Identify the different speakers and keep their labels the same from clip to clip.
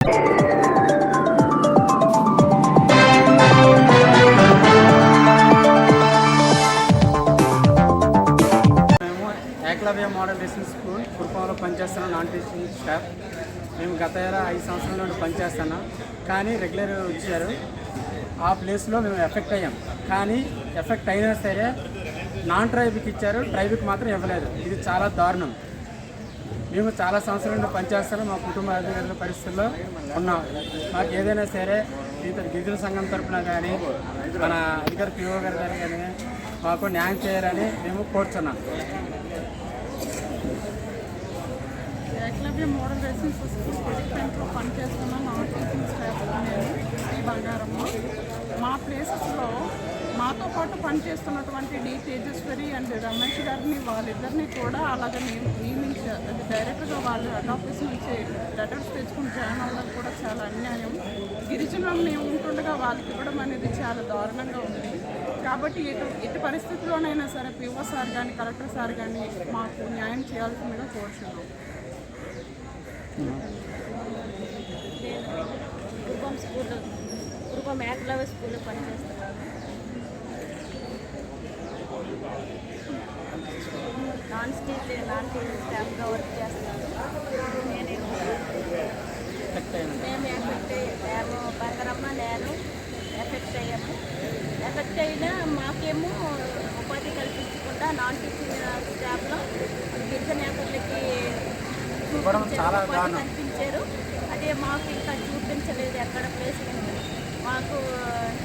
Speaker 1: మేము ఏకలవ్య మోడల్ రేసింగ్ స్కూల్ కురుపాంలో పనిచేస్తున్నాం నాన్ టీచింగ్ స్టాఫ్. మేము గత ఏడా ఐదు సంవత్సరాల నుండి పనిచేస్తున్నాం కానీ రెగ్యులర్ వచ్చారు. ఆ ప్లేస్లో మేము ఎఫెక్ట్ అయ్యాం. కానీ ఎఫెక్ట్ అయినా సరే నాన్ ట్రైబ్కి ఇచ్చారు ట్రైబ్కి మాత్రం ఇవ్వలేదు. ఇది చాలా దారుణం. మేము చాలా సంవత్సరాల నుండి పనిచేస్తాను మా కుటుంబ అధికారుల పరిస్థితుల్లో ఉన్నాం. మాకు ఏదైనా సరే ఇతర గిరిజన సంఘం తరఫున కానీ మన అధికార పిఓ గారి దగ్గర కానీ మాకు న్యాయం చేయాలని మేము కోరుచున్నాం.
Speaker 2: ఏకలవ్య మోడల్ రేసింగ్ స్కూల్ సెంటర్లో పనిచేస్తున్న నా టీచింగ్ స్టాఫ్ నేను ఈ బంగారమ్మ. మా ప్లేసెస్లో మాతో పాటు పనిచేస్తున్నటువంటి డి. తేజస్వరి అండ్ రమేష్ గారిని వాళ్ళిద్దరిని కూడా అలాగే నేను నియమించ అది డైరెక్ట్గా వాళ్ళు హెడ్ ఆఫీస్ నుంచి లెటర్స్ తెచ్చుకుని జాయిన్ అవ్వడం కూడా చాలా అన్యాయం. గిరిజనులు మేము ఉంటుండగా వాళ్ళకి ఇవ్వడం అనేది చాలా దారుణంగా ఉంది. కాబట్టి ఎటు ఎటు పరిస్థితుల్లోనైనా సరే పిఓ సార్ కానీ కలెక్టర్ సార్ కానీ మాకు న్యాయం చేయాల్సిందిగా కోరుతున్నాం
Speaker 3: కుటుంబం స్కూల్లో కుటుంబం ఏకలవ్య స్కూల్లో పనిచేస్తున్నాను. నాన్ స్టీల్ నాన్ స్టీల్ స్టాఫ్గా వర్క్ చేస్తున్నాను. నేను. మేము ఎఫెక్ట్ మేము బంగారమ్మ నేను ఎఫెక్ట్ అయ్యాము ఎఫెక్ట్ అయినా మాకేమో ఉపాధి కల్పించకుండా నాన్ టీచింగ్ స్టాఫ్లో గిరిజన
Speaker 1: దారుణం.
Speaker 3: కల్పించారు. అదే మాకు ఇంకా చూపించలేదు ఎక్కడ ప్లేస్ మాకు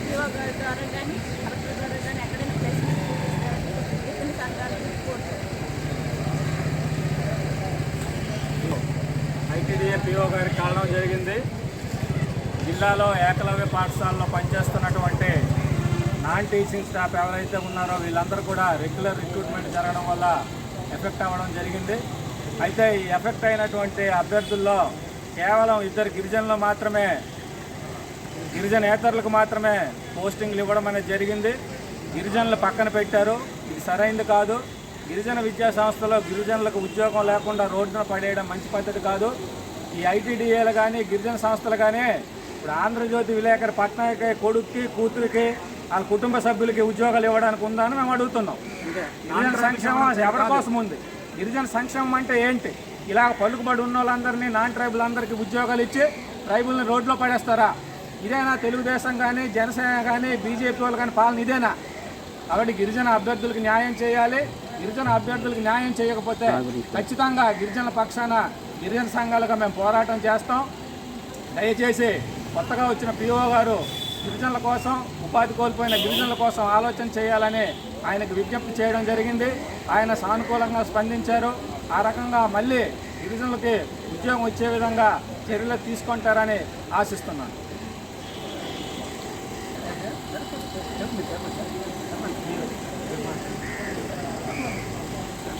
Speaker 3: జీవో గారి ద్వారా కానీ కలెక్టర్ ద్వారా కానీ ఎక్కడైనా ప్లేస్మెంట్ చూపిస్తారని గిరిజన సంఘాలను కోరుతున్నాను
Speaker 4: ఐటీడీఏ పిఓ గారికి కావడం జరిగింది. జిల్లాలో ఏకలవ్య పాఠశాలలో పనిచేస్తున్నటువంటి నాన్ టీచింగ్ స్టాఫ్ ఎవరైతే ఉన్నారో వీళ్ళందరూ కూడా రెగ్యులర్ రిక్రూట్మెంట్ జరగడం వల్ల ఎఫెక్ట్ అవ్వడం జరిగింది. అయితే ఈ ఎఫెక్ట్ అయినటువంటి అభ్యర్థుల్లో కేవలం ఇద్దరు గిరిజనులు మాత్రమే గిరిజనేతరులకు మాత్రమే పోస్టింగ్లు ఇవ్వడం అనేది జరిగింది. గిరిజనులు పక్కన పెట్టారు. ఇది సరైంది కాదు. గిరిజన విద్యా సంస్థలో గిరిజనులకు ఉద్యోగం లేకుండా రోడ్డున పడేయడం మంచి పద్ధతి కాదు. ఈ ఐటీడీఏలు కానీ గిరిజన సంస్థలు కానీ ఇప్పుడు ఆంధ్రజ్యోతి విలేకరి పట్నాయక కొడుక్కి కూతురికి వాళ్ళ కుటుంబ సభ్యులకి ఉద్యోగాలు ఇవ్వడానికి ఉందని మేము అడుగుతున్నాం. గిరిజన సంక్షేమం ఎవరి కోసం ఉంది? గిరిజన సంక్షేమం అంటే ఏంటి? ఇలా పలుకుబడి ఉన్న వాళ్ళందరినీ నాన్ ట్రైబుల్ అందరికీ ఉద్యోగాలు ఇచ్చి ట్రైబుల్ని రోడ్లో పడేస్తారా? ఇదేనా తెలుగుదేశం కానీ జనసేన కానీ బీజేపీ వాళ్ళు కానీ పాలన ఇదేనా? కాబట్టి గిరిజన అభ్యర్థులకు న్యాయం చేయాలి. గిరిజన అభ్యర్థులకు న్యాయం చేయకపోతే ఖచ్చితంగా గిరిజనుల పక్షాన గిరిజన సంఘాలుగా మేము పోరాటం చేస్తాం. దయచేసి కొత్తగా వచ్చిన పిఓ గారు గిరిజనుల కోసం ఉపాధి కోల్పోయిన గిరిజనుల కోసం ఆలోచన చేయాలని ఆయనకు విజ్ఞప్తి చేయడం జరిగింది. ఆయన సానుకూలంగా స్పందించారు. ఆ రకంగా మళ్ళీ గిరిజనులకి ఉద్యోగం వచ్చే విధంగా చర్యలు తీసుకుంటారని ఆశిస్తున్నాను.